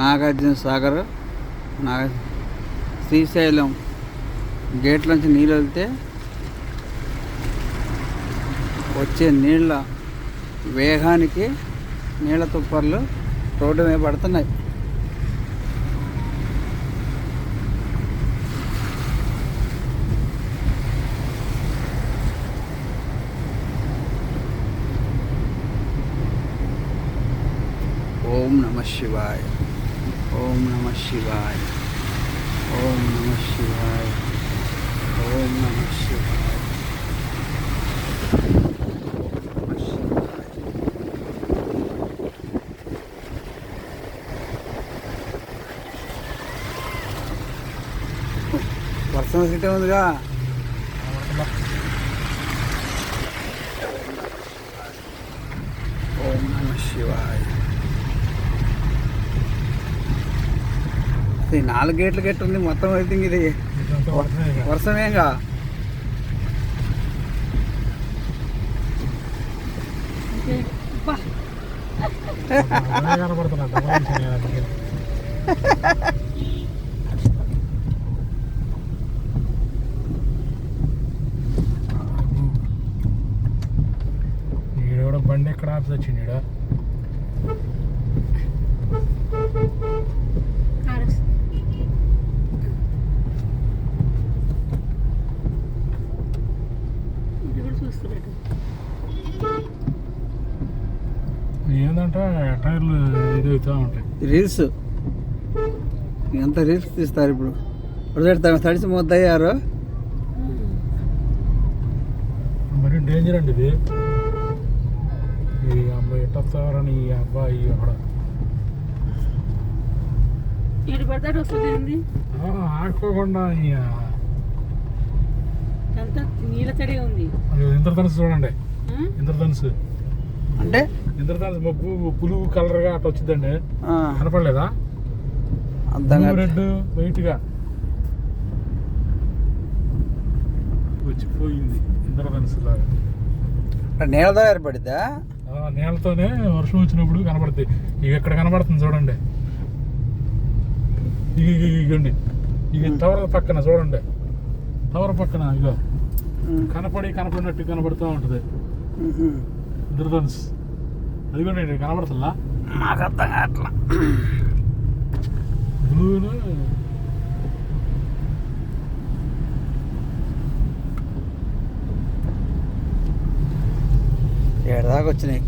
నాగార్జున సాగర్ నాగ శ్రీశైలం గేట్ల నుంచి నీళ్ళు వెళ్తే వచ్చే నీళ్ళ వేగానికి నీళ్ళ తుప్పర్లు రోడ్డు మీద పడుతున్నాయి. ఓం నమ శివాయ ఓం నమ శివాయ ఓం నమ శివాయ ఓం నమ శివాయ ఓం నమ శివాయ వర్షం సిటీ ఉందిగా ఓం నమ శివాయ ఇది నాలుగు గేట్లు గట్టి ఉంది మొత్తం అయితే ఇది. వర్షమేగా ఈడ బండి ఎక్కడ ఆపి వచ్చింది ఏంటంటే టైర్లు ఇది అవుతా ఉంటాయి. రీల్స్. ఎంత రీల్స్ తీస్తారు ఇప్పుడు? ఇప్పుడు తడిసి మొద్దయ్యారు. మరి డేంజర్ అండి ఇది. ఈ అబ్బాయి ఎట్టొస్తారని ఈ అబ్బాయి అక్కడ. ఇటు పడతాడు వస్తుంది ఏంది? ఆ, ఆడుకోకుండా అంతా నీళ్ళ తడి ఉంది. ఇంద్రధనుసు చూడండి? ఇంద్రధనుసు. అంటే? ఇంద్రధనుసు మబ్బు పులుగు కలర్గా అట్లా వచ్చిందండి. కనపడలేదా. రెడ్ వైట్గా. వచ్చిపోయింది ఇంద్రధనుసు లాగా. నేలతో ఏర్పడిద్దా? నేలతోనే వర్షం వచ్చినప్పుడు కనపడుతుంది ఇక ఇక్కడ కనపడుతుంది చూడండి. ఇక ఇగండి. ఇక టవర్ పక్కన చూడండి. టవర్ పక్కన ఇక ఉమ్, కనపడి కనపడినట్టు కనపడుతూ ఉంటుంది. దుర్దన్స్ అది కూడా నేను కనబడుతుందా? మాకు అర్థం కావట్లా బ్లూను ఏడు దాకా వచ్చినాయి